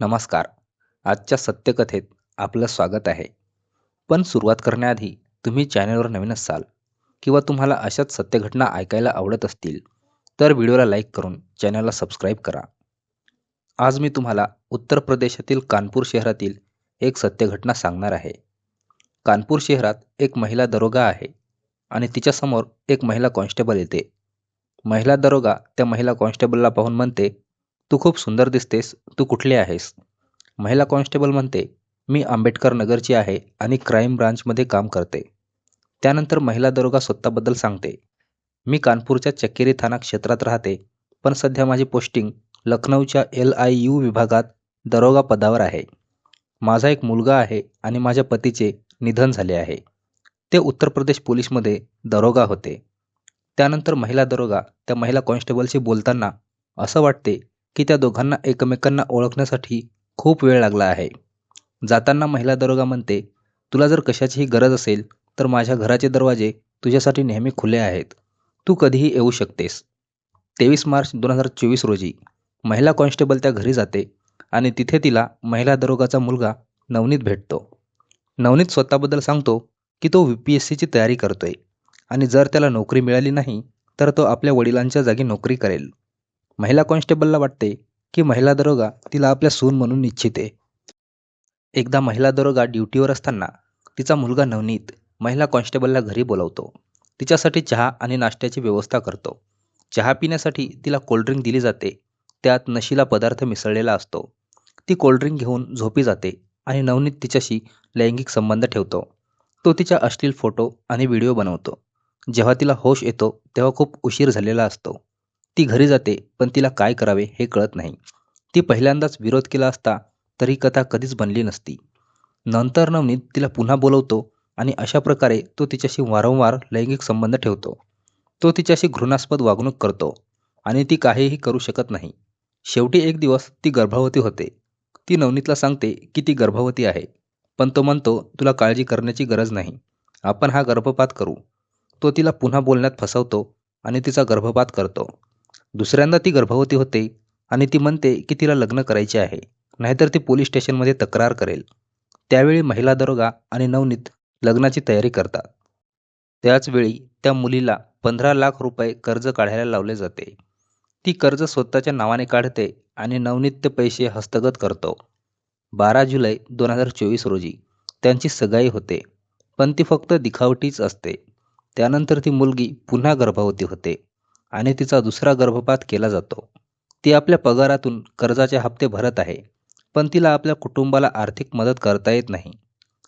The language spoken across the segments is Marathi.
नमस्कार. आजच्या सत्यकथेत आपलं स्वागत आहे. पण सुरुवात करण्याआधी तुम्ही चॅनलवर नवीन असाल किंवा तुम्हाला अशाच सत्यघटना ऐकायला आवडत असतील तर व्हिडिओला लाईक करून चॅनलला सबस्क्राईब करा. आज मी तुम्हाला उत्तर प्रदेशातील कानपूर शहरातील एक सत्यघटना सांगणार आहे. कानपूर शहरात एक महिला दरोगा आहे आणि तिच्यासमोर एक महिला कॉन्स्टेबल येते. महिला दरोगा त्या महिला कॉन्स्टेबलला पाहून म्हणते तू खूप सुंदर दिसतेस तू कुठली आहेस? महिला कॉन्स्टेबल म्हणते मी आंबेडकर नगरची आहे आणि क्राईम ब्रांचमध्ये काम करते. त्यानंतर महिला दरोगा स्वतःबद्दल सांगते मी कानपूरच्या चक्केरी थाना क्षेत्रात राहते पण सध्या माझी पोस्टिंग लखनौच्या एल आय यू विभागात दरोगा पदावर आहे. माझा एक मुलगा आहे आणि माझ्या पतीचे निधन झाले आहे. ते उत्तर प्रदेश पोलीसमध्ये दरोगा होते. त्यानंतर महिला दरोगा त्या महिला कॉन्स्टेबलशी बोलताना असं वाटते की त्या दोघांना एकमेकांना ओळखण्यासाठी खूप वेळ लागला आहे. जाताना महिला दरोगा म्हणते तुला जर कशाचीही गरज असेल तर माझ्या घराचे दरवाजे तुझ्यासाठी नेहमी खुले आहेत. तू कधीही येऊ शकतेस. तेवीस मार्च दोन हजार चोवीस रोजी महिला कॉन्स्टेबल त्या घरी जाते आणि तिथे तिला महिला दरोगाचा मुलगा नवनीत भेटतो. नवनीत स्वतःबद्दल सांगतो की तो व्ही पी एस सीची तयारी करतोय आणि जर त्याला नोकरी मिळाली नाही तर तो आपल्या वडिलांच्या जागी नोकरी करेल. महिला कॉन्स्टेबलला वाटते की महिला दरोगा तिला आपल्या सून म्हणून इच्छिते. एकदा महिला दरोगा ड्युटीवर असताना तिचा मुलगा नवनीत महिला कॉन्स्टेबलला घरी बोलवतो. तिच्यासाठी चहा आणि नाश्त्याची व्यवस्था करतो. चहा पिण्यासाठी तिला कोल्ड्रिंक दिली जाते. त्यात नशीला पदार्थ मिसळलेला असतो. ती कोल्ड्रिंक घेऊन झोपी जाते आणि नवनीत तिच्याशी लैंगिक संबंध ठेवतो. तो तिच्या अश्लील फोटो आणि व्हिडिओ बनवतो. जेव्हा तिला होश येतो तेव्हा खूप उशीर झालेला असतो. ती घरी जाते पण तिला काय करावे हे कळत नाही. ती पहिल्यांदाच विरोध केला असता तर ही कथा कधीच बनली नसती. नंतर नवनीत तिला पुन्हा बोलवतो आणि अशा प्रकारे तो तिच्याशी वारंवार लैंगिक संबंध ठेवतो. तो तिच्याशी घृणास्पद वागणूक करतो आणि ती काहीही करू शकत नाही. शेवटी एक दिवस ती गर्भवती होते. ती नवनीतला सांगते की ती गर्भवती आहे पण तो म्हणतो तुला काळजी करण्याची गरज नाही. आपण हा गर्भपात करू. तो तिला पुन्हा बोलण्यात फसवतो आणि तिचा गर्भपात करतो. दुसऱ्यांदा ती गर्भवती होते आणि ती म्हणते की तिला लग्न करायचे आहे नाहीतर ती पोलीस स्टेशनमध्ये तक्रार करेल. त्यावेळी महिला दरोगा आणि नवनीत लग्नाची तयारी करतात. त्याचवेळी त्या मुलीला पंधरा लाख रुपये कर्ज काढायला लावले जाते. ती कर्ज स्वतःच्या नावाने काढते आणि नवनीत ते पैसे हस्तगत करतो. बारा जुलै दोन हजार चोवीस रोजी त्यांची सगाई होते पण ती फक्त दिखावटीच असते. त्यानंतर ती मुलगी पुन्हा गर्भवती होते. आणि तिचा दुसरा गर्भपात केला जातो. ती आपल्या पगारातून कर्जाचे हप्ते भरत आहे पण तिला आपल्या कुटुंबाला आर्थिक मदत करता येत नाही.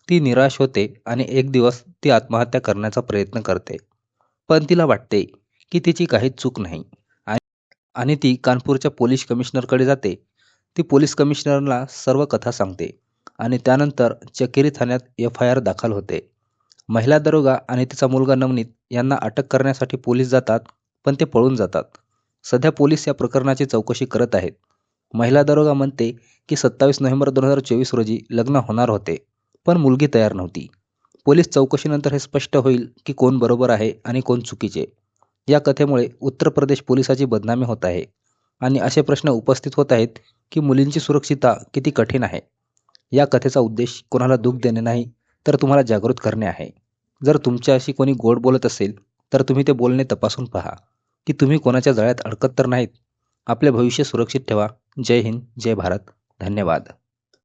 ती निराश होते आणि एक दिवस ती आत्महत्या करण्याचा प्रयत्न करते. पण तिला वाटते की तिची काही चूक नाही. आणि ती कानपूरच्या पोलीस कमिशनरकडे जाते. ती पोलीस कमिशनरला सर्व कथा सांगते आणि त्यानंतर चकेरी ठाण्यात एफ आय आर दाखल होते. महिला दरोगा आणि तिचा मुलगा नवनीत यांना अटक करण्यासाठी पोलीस जातात पण ते पळून जातात. सध्या पोलीस या प्रकरणाची चौकशी करत आहेत. महिला दरोगा म्हणते की सत्तावीस नोव्हेंबर दोन हजार चोवीस रोजी लग्न होणार होते पण मुलगी तयार नव्हती. पोलीस चौकशीनंतर हे स्पष्ट होईल की कोण बरोबर आहे आणि कोण चुकीचे. या कथेमुळे उत्तर प्रदेश पोलिसाची बदनामी होत आहे आणि असे प्रश्न उपस्थित होत आहेत की मुलींची सुरक्षितता किती कठीण आहे. या कथेचा उद्देश कोणाला दुःख देणे नाही तर तुम्हाला जागृत करणे आहे. जर तुमच्याशी कोणी गोड बोलत असेल तर तुम्ही ते बोलणे तपासून पहा की तुम्ही कोणाच्या जाळ्यात अडकत तर नाहीत. आपले भविष्य सुरक्षित ठेवा. जय हिंद जय भारत. धन्यवाद.